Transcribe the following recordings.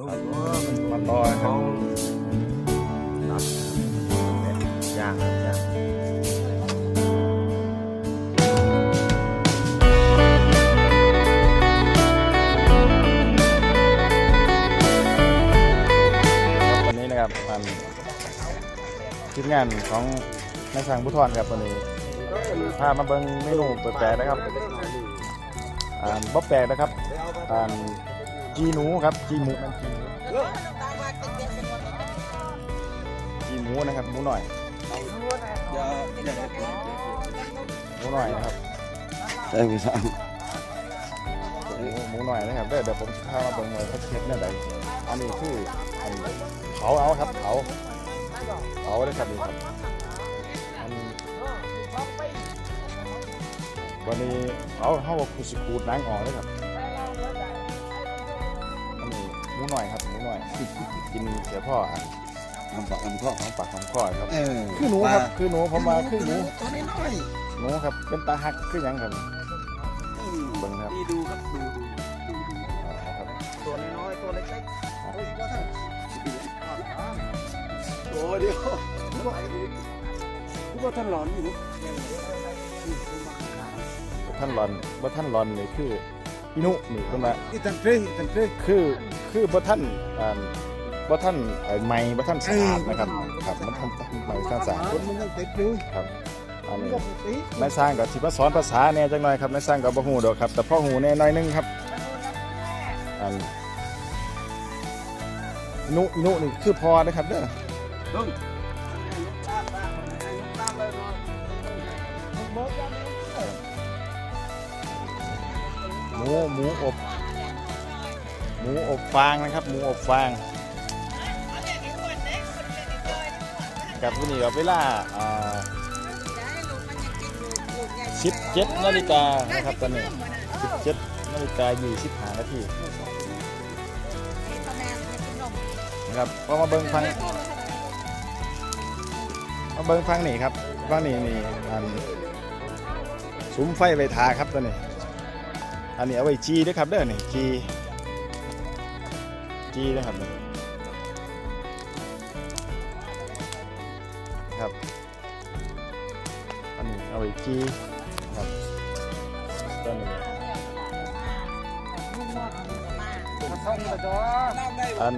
ลูกมาต่อคเขารับดับย่างครับย่างวันนี้นะครับมันทีมงานของนายช่งผู้ทอนครับวันนี้พามาเบิ่งเมนูแปลกๆนะครับอ่าบ๊อบแปลกนะครับอ่า จีหนูครับ จีหมูมันจีหมูจีหมูนะครับหมูหน่อยอย่าอย่าให้ผมหมูหน่อยนะครับใช่พี่สามหมูหมูหน่อยนะครับเดี๋ยวเดี๋ยวผมจะพามาเบิ่งว่าเขาเช็ดเนี่ยใดอันนี้คืออันเผาเอาครับเผาเผาเลยครับนี่ครับอันวันนี้เอาเขาว่าคุสิขูดหนังออกเลยครับอันนี้ หมูหน่อยครับหมูหน่อย กินเสียพ่ออะลำบากลำข้อของปากของคอครับ เออคือหนูครับ คือหนูผมมาคือหนูตัวน้อยหนูครับ เป็นตาหักคือหยังครับๆเบิ่งครับนี่ดูครับดูดูดูดูเอาครับตัวน้อยๆตัวเล็กๆโอ้ยแล้วท่านโอ้เดียวคุณว่าท่านหลอนอยู่ท่านรอนบ่ท่านรอนนี่คือ อินุนี่เพิ่นว่าอีตันเตรอีตันเตรคือคือบ่ท่านอ่าบ่ท่านไอ้ไม้บ่ท่านสะอาดนะครับครับมันทำไม้ท่านสะอาดคนมันยังติดอยู่ครับอันมันนี้ก็ติดนายสร้างก็สิมาสอนภาษาแหน่จังหน่อยครับนายสร้างก็บ่ฮู้ดอกครับ แต่พ่อฮู้แหน่หน่อยนึงครับอันอินุอินุนี่คือพอนะครับเด้อ หมูหมูอบหมูอบฟางนะครับ หมูอบฟางกับวันนี้กับเวลาอ่า17นาฬิกานะครับตอนนี้17นาฬิกา25นาทีนะครับพอมาเบิ่งฟังมาเบิ่งฟังนี่ครับฟังนี่นี่อันซุ้มไฟไว้ทาครับตอนนี้ อันนี้เอาไว้จีด้วยครับเด้อนี่จีจีนะครับนี่ครับ อันนี้เอาไว้จีครับต้นนี้อัน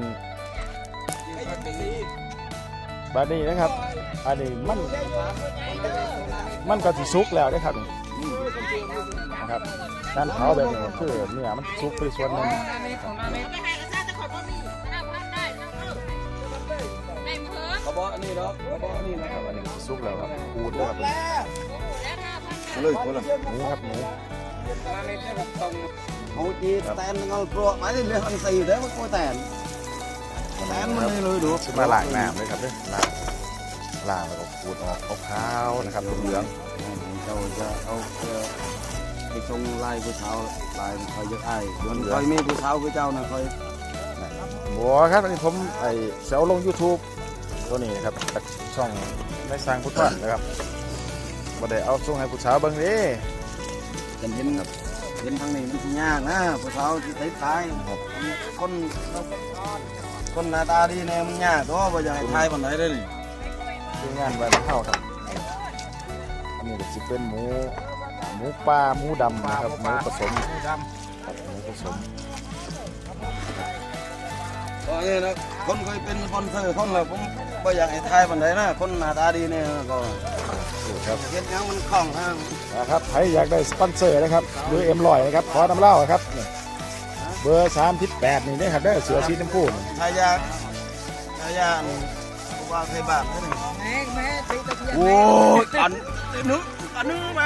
บัดนี้นะครับ อันนี้มันมันก็สิสุกแล้วนะครับ นี่นะครับการเผาแบบนี้คือเนื้อมันสุกไปส่วนหนึงกระบอกอันนี้เนาะกระบอกอันนี้นะครับอันนี้สุกแล้วครับขูดแล้วครับมาเลยคนละหมูครับหมูเอาจีแตนเงาโปรมาดิเรื่องอันสี่เด้อมันก็แตนแตนมันนี่เลยดูมาหล้างน้ำเลยครับเด้อล้างล้างแล้วก็ขูดออกขาวๆนะครับเหลืองเจ้าจะเอาเอ่อไปชงลายผู้สาวลายคอยเยอะไอ้มันคอยมีผู้สาวคือเจ้านะคอยๆบัวครับอันนี้ผมไอ้เสาลง YouTube ตัวนี้นะครับจากช่องได้สร้างพุทธะนะครับบ่ได้เอาส่งให้ผู้สาวเบิ่งเด้ฉันเห็นครับเห็นทางนี้มันสิยากนะผู้สาวที่ติดตายคนคนหน้าตาดีแน่มันยากตัวบ่อยากให้ทายปานใดเด้อนี่คืองานวันเข้าครับอั นนี้ก็สิเป็นหมูหมูปลาหมูดำนะครับหมูผสมครับหมูผสมก็นี่นะคนเคยเป็นคนเซอร์คนแล้วผมบ่อยากให้ทายปานใดนะคนหน้าตาดีเนี่ยก็นี่ครับเฮ็ดหยังมันคล่องทางนะครับใครอยากได้สปอนเซอร์นะครับหรือเอ็มลอยนะครับขอน้ำเหล้าครับนี่เบอร์สามทิศแปดนี่นะครับได้อเสือสีชมพูนี่ทายาทายาว่าเคยบ้านเด้อนี่ โอ้ยอันนึกอันนึกไป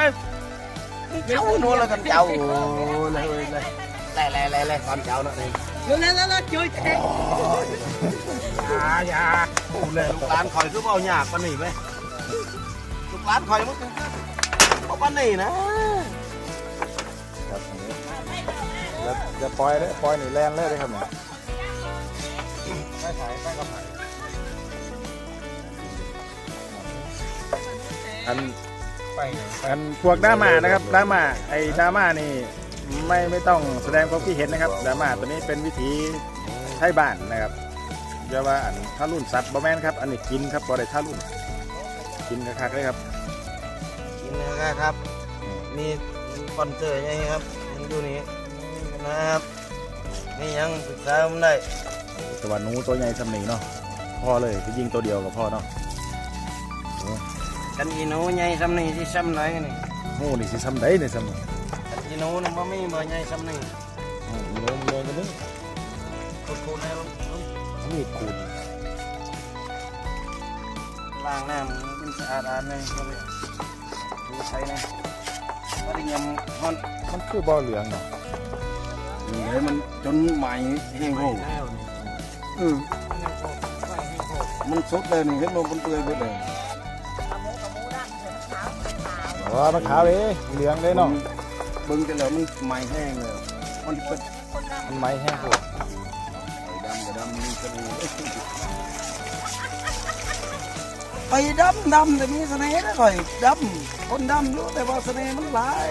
เจ้าโน่นแล้วกันเจ้าโอ้เลยเลยเลยเลยเลยเลยกันเจ้านั่นเองอย่าอย่าโอ้เลยลูกหลานคอยคือเบาหยากปานนี่ไหมลูกหลานคอยมันคือเอาปานนี่นะครับอันนี้แล้วจะปล่อยเลยปล่อยนี่แลนเลยเลยครับเนี่ยไม่ถ่ายไม่ก็ถ่าย อันไปอันพวกดราม่านะครับดราม่าไอ้ดราม่านี่ไม่ไม่ต้องแสดงความคิดเห็นนะครับดราม่าตัวนี้เป็นวิธีทยบ้านนะครับอย่าว่าอันท่ารุ่นสัตว์บ่แม่นครับ อันนี้กินครับบ่ได้ท่ารุ่น กินคักๆเลยครับกินนะครับมีสปอนเซอร์ยังไงครับยังอยู่นี่นะครับนี่ยังศึกษาผมได้แต่ว่าหนูตัวใหญ่สำนีเนาะพ่อเลยไปยิงตัวเดียวกับพ่อเนาะ กันอีหนูใหญ่ซ้ำนี่ที่ซ้ำไหนนี่โอ้นี่สิซ้ำได้ในซ้ำนี่กันอีหนูนึงบ่มีบ่ใหญ่ซ้ำนี่โอ้อีโน้มเลยกันนึงคูดๆให้ลูกมีดขูดล้างน้ำเป็นสะอาดอาดเลยก็เลยดูใช้นะก็ได้ยำฮอนมันคือบ่อเหลืองเนาะเลยมันจนใหม่แห้งโหงเออมันสุดเลยนี่เห็นมันเปื่อยหมดเลย อ๋อมันขาวเลยเหลืองเลยเนาะเบิ่งจะแล้วมันใหม่แห้งเลยมันเป็นมันไม้แห้งโคตรไอ้ดำกับดำนี่ก็ดูไปดำดำแต่มีเสน่ห์นะข่อยดำคนดำรู้แต่ว่าเสน่ห์มันหลาย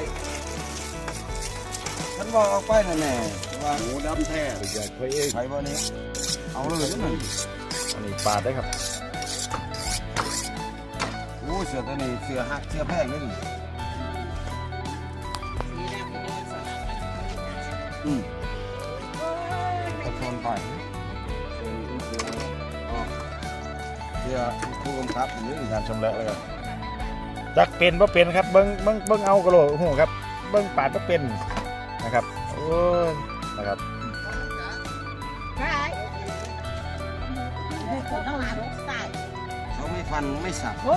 ฉันบอกออกไปนั่นแน่ว่าหมูดำแท้สุดยอดค่อยเองใครบ่นี้เอาเลยนั่นอันนี้ปาดได้ครับโอ้เสือตัวนี้เสือหักเสือแพงเลยนี่อืมกระโซนไปเสือผู้กำกับอยู่นี่งานชำระเลยครับจักเป็นบ่เป็นครับเบิ้งเบิ้งเบิ้งเอากระโหลกหูครับ เบิ้งปาดบ่เป็นนะครับโอ้ยนะครับ ฟันไม่สับเขา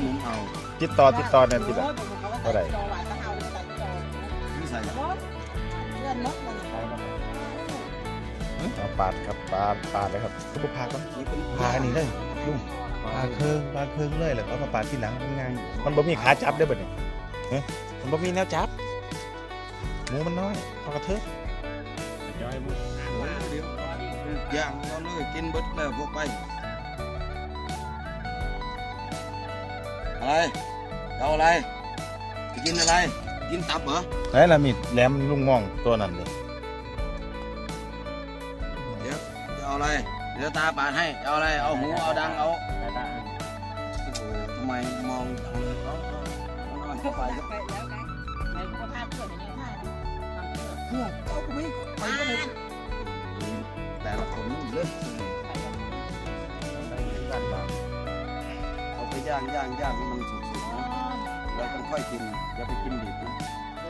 หมุนเอาติดต่อติดต่อเนี่ยติดต่อไม่ใส่เอาปาดครับปาดปาดเลยครับทุกพาก็นี่เป็นพาอันนี้เลยลุงพาเคิงพาเคิงเลยแล้วก็มาปาดที่หลังมันงานมันบ่มีขาจับได้อบ่เนี่ยเฮ้ยมันบ่มีแนวจับหมูมันน้อยพอกระเทิบย่อยบุกเดี๋ยวย่างตอนเลยกินเบิดแล้วพวกไป อะไรเอาอะไรจะกินอะไร กินตับเหรอไหนล่ะมีดแหลมลุงมองตัวนั้นเลยเดี๋ยวจะเอาอะไรเดี๋ยวตาปาดให้เอาอะไรเอาหูเอาดังเอาโอ้โหทำไมมองจังเลยเอาเอาเอาเอาเข้าไปครับเพื่อเอาไปไปก็หมดแต่ละคนนี่เลยเอา ไปย่างย่างย่างให้มันสุกๆนะแล้วต้องค่อยกินอย่าไปกินดิบนะ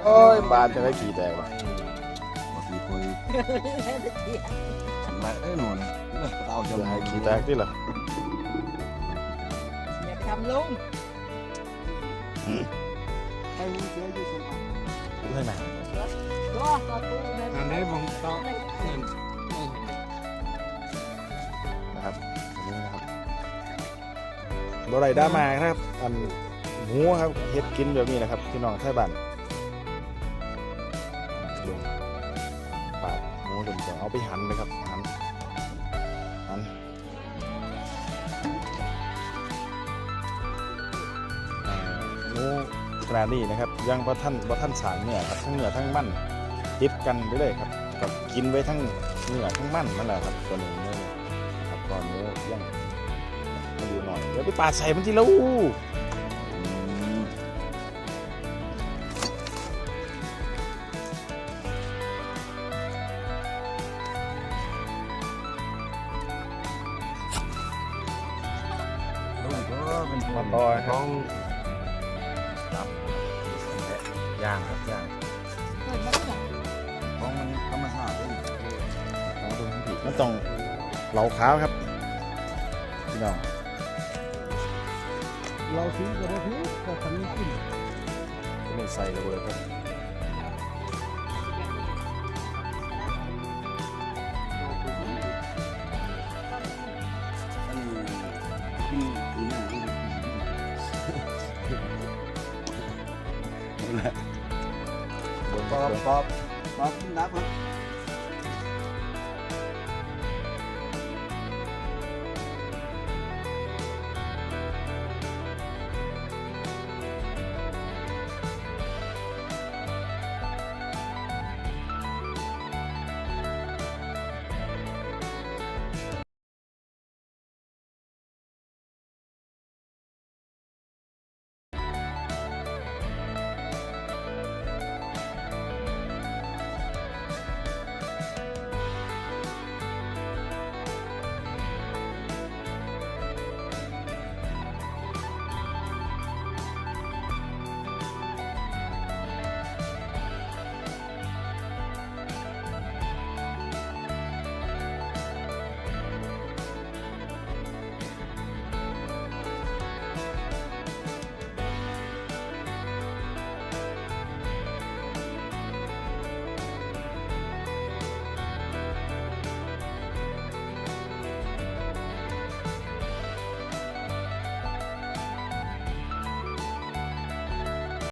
โอ้ยบานจะได้ขี่แตกไปวะบางทีคุยทำไรเอ้ยหนูนะเอาจะจะให้ขี่แตกที่เหรออย่าไปทำลุงไปหูเสืออยู่สมบัติเรื่องไหนก็ก็ตู้เลยอันนี้ผมต้อง บ่ได้ดรามาครับ อันหมูครับเฮ็ดกินแบบนี้นะครับพี่น้องไทยบ้านปาดหมูเดี๋ยวจะเอาไปหั่นเลยครับหั่นหั่นหมูขนาดนี้นะครับยังบ่ท่านบ่ท่านสางเนื้อครับทั้งเนื้อทั้งมันติดกันไปเลยครับกับกินไว้ทั้งเนื้อทั้งมันนั่นแหละครับตัวนี้เนี่ยครับตอนนี้ยังมันอยู่หน่อย เดี๋ยวไปปาดใส่มันทีละอู้ลูกก็เป็นมาต่อครับครับย่างครับย่างเปิดมาเท่าไหร่ของมันธรรมชาติเลยของตรงนี้มันต้องเหลาขาวครับพี่น้อง เราซื้อก็ได้ซื้อก็ทำนี้กินไม่ใส่ระเบิดครับอันนี้กินกินกินบนปอบปอบปอบนับครับ